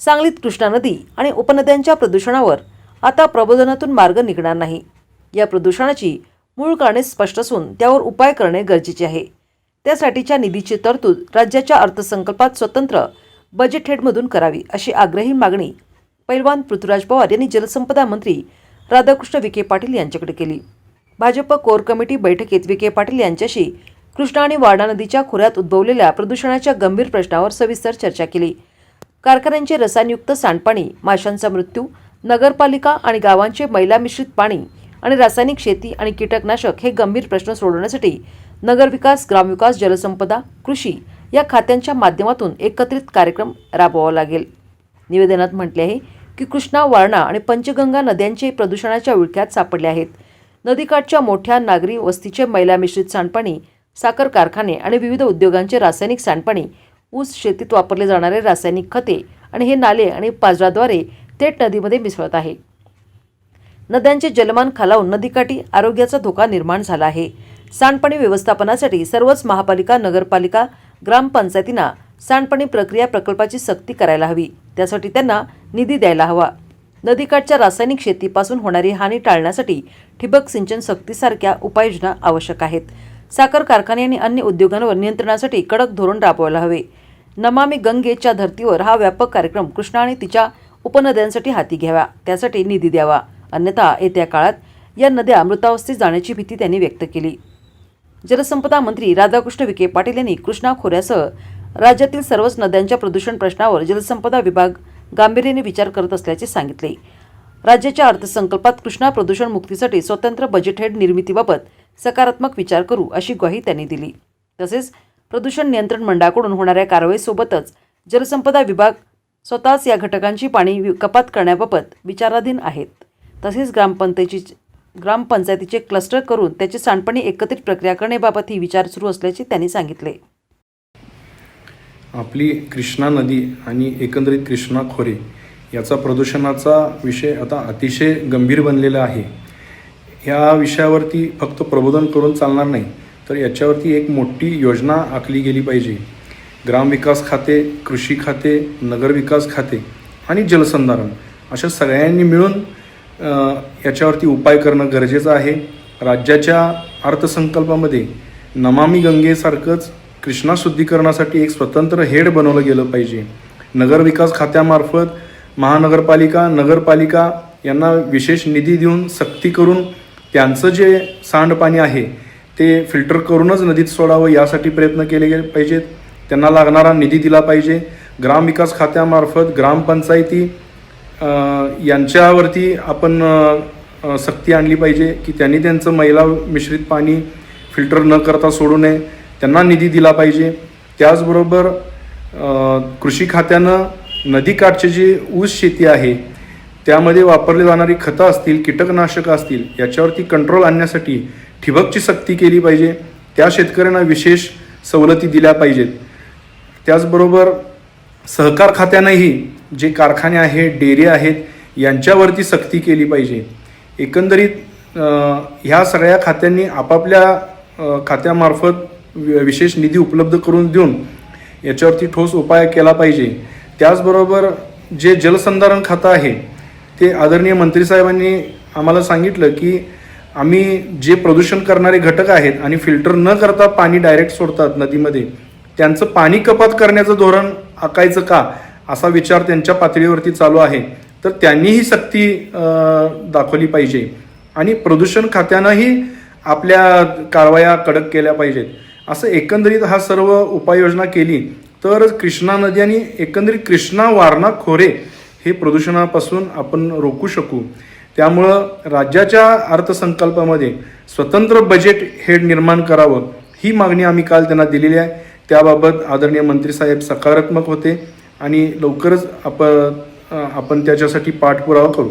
सांगलीत कृष्णा नदी आणि उपनद्यांच्या प्रदूषणावर आता प्रबोधनातून मार्ग निघणार नाही. या प्रदूषणाची मूळ कारणे स्पष्ट असून त्यावर उपाय करणे गरजेचे आहे. त्यासाठीच्या निधीची तरतूद राज्याच्या अर्थसंकल्पात स्वतंत्र बजेट हेडमधून करावी अशी आग्रही मागणी पैलवान पृथ्वीराज पवार यांनी जलसंपदा मंत्री राधाकृष्ण विखे पाटील यांच्याकडे केली. भाजप कोर कमिटी बैठकीत विखे पाटील यांच्याशी कृष्णा आणि वारणा नदीच्या खोऱ्यात उद्भवलेल्या प्रदूषणाच्या गंभीर प्रश्नावर सविस्तर चर्चा केली. कारखान्यांचे रसायनयुक्त सांडपाणी माशांचा मृत्यू नगरपालिका आणि गावांचे मैला मिश्रित पाणी आणि रासायनिक शेती आणि कीटकनाशक हे गंभीर प्रश्न सोडवण्यासाठी नगरविकास ग्रामविकास जलसंपदा कृषी या खात्यांच्या माध्यमातून एकत्रित कार्यक्रम राबवावा लागेल. निवेदनात म्हटले आहे की कृष्णा वारणा आणि पंचगंगा नद्यांचे प्रदूषणाच्या विळख्यात सापडले आहेत. नदीकाठच्या मोठ्या नागरी वस्तीचे मैला मिश्रित सांडपाणी साखर कारखाने आणि विविध उद्योगांचे रासायनिक सांडपाणी ऊस शेतीत वापरले जाणारे रासायनिक खते आणि हे नाले आणि पाजराद्वारे थेट नदीमध्ये मिसळत आहे. नद्यांचे जलमान खालावून नदीकाठी आरोग्याचा धोका निर्माण झाला आहे. सांडपाणी व्यवस्थापनासाठी सर्वच महापालिका नगरपालिका ग्रामपंचायतींना सांडपाणी प्रक्रिया प्रकल्पाची सक्ती करायला हवी. त्यासाठी त्यांना निधी द्यायला हवा. नदीकाठच्या रासायनिक शेतीपासून होणारी हानी टाळण्यासाठी ठिबक सिंचन सक्तीसारख्या उपाययोजना आवश्यक आहेत. साखर कारखाने आणि अन्य उद्योगांवर नियंत्रणासाठी कडक धोरण राबवायला हवे. नमामी गंगेच्या धर्तीवर हा व्यापक कार्यक्रम कृष्णा आणि तिच्या उपनद्यांसाठी हाती घ्यावा त्यासाठी निधी द्यावा. अन्यथा येत्या काळात या नद्या मृतावस्थेत जाण्याची भीती त्यांनी व्यक्त केली. जलसंपदा मंत्री राधाकृष्ण विखे पाटील यांनी कृष्णा खोऱ्यासह राज्यातील सर्वच नद्यांच्या प्रदूषण प्रश्नावर जलसंपदा विभाग गांभीर्याने विचार करत असल्याचे सांगितले. राज्याच्या अर्थसंकल्पात कृष्णा प्रदूषण मुक्तीसाठी स्वतंत्र बजेट हेड निर्मितीबाबत सकारात्मक विचार करू अशी ग्वाही त्यांनी दिली. तसेच प्रदूषण नियंत्रण मंडळाकडून होणाऱ्या कारवाईसोबतच जलसंपदा विभाग स्वतःच या घटकांची पाणी वि- कपात करण्याबाबत विचाराधीन आहेत. तसेच ग्रामपंचायतीची ग्रामपंचायतीचे क्लस्टर करून त्याची सांडपाणी एकत्रित प्रक्रिया करण्याबाबतही विचार सुरू असल्याचे त्यांनी सांगितले. आपली कृष्णा नदी आणि एकंदरीत कृष्णा खोरे याचा प्रदूषणाचा विषय आता अतिशय गंभीर बनलेला आहे. या विषयावरती फक्त प्रबोधन करून चालणार नाही तर याच्यावरती एक मोठी योजना आखली गेली पाहिजे. ग्रामविकास खाते कृषी खाते नगरविकास खाते आणि जलसंधारण अशा सगळ्यांनी मिळून याच्यावरती उपाय करणं गरजेचं आहे. राज्याच्या अर्थसंकल्पामध्ये नमामी गंगेसारखंच कृष्णा शुद्धीकरणासाठी एक स्वतंत्र हेड बनवलं गेलं पाहिजे. नगरविकास खात्यामार्फत महानगरपालिका नगरपालिका यांना विशेष निधी देऊन सक्ती करून त्यांचं जे सांडपाणी आहे ते फिल्टर करूनच नदीत सोडावं यासाठी प्रयत्न केले गेले पाहिजेत. त्यांना लागणारा निधी दिला पाहिजे. ग्रामविकास खात्यामार्फत ग्रामपंचायती यांच्यावरती आपण सक्ती आणली पाहिजे की त्यांनी त्यांचं महिला मिश्रित पाणी फिल्टर न करता सोडू नये. त्यांना निधी दिला पाहिजे. त्याचबरोबर कृषी खात्यानं नदीकाठची जी ऊस शेती आहे त्यामध्ये वापरली जाणारी खतं असतील कीटकनाशकं असतील याच्यावरती कंट्रोल आणण्यासाठी ठिबकची सक्ती केली पाहिजे. त्या शेतकऱ्यांना विशेष सवलती दिल्या पाहिजेत. त्याचबरोबर सहकार खात्यानंही जे कारखाने आहेत डेअरी आहेत यांच्यावरती सक्ती केली पाहिजे. एकंदरीत ह्या सगळ्या खात्यांनी आपापल्या खात्यामार्फत वि- विशेष निधी उपलब्ध करून देऊन याच्यावरती ठोस उपाय केला पाहिजे. त्याचबरोबर जे जलसंधारण खातं आहे ते आदरणीय मंत्रीसाहेबांनी आम्हाला सांगितलं की आम्ही जे प्रदूषण करणारे घटक आहेत आणि फिल्टर न करता पाणी डायरेक्ट सोडतात नदीमध्ये त्यांचं पाणी कपात करण्याचं धोरण आकायचं का असा विचार त्यांच्या पातळीवरती चालू आहे. तर त्यांनीही सक्ती दाखवली पाहिजे. आणि प्रदूषण खात्यानंही आपल्या कारवाया कडक केल्या पाहिजेत. असं एकंदरीत हा सर्व उपाययोजना केली तर कृष्णा नदी आणि एकंदरीत कृष्णा वारणा खोरे हे प्रदूषणापासून आपण रोखू शकू. त्यामुळं राज्याच्या अर्थसंकल्पामध्ये स्वतंत्र बजेट हेड निर्माण करावं ही मागणी आम्ही काल त्यांना दिलेली आहे. त्याबाबत आदरणीय मंत्रीसाहेब सकारात्मक होते आणि लवकरच आपण आपण त्याच्यासाठी पाठपुरावा करू.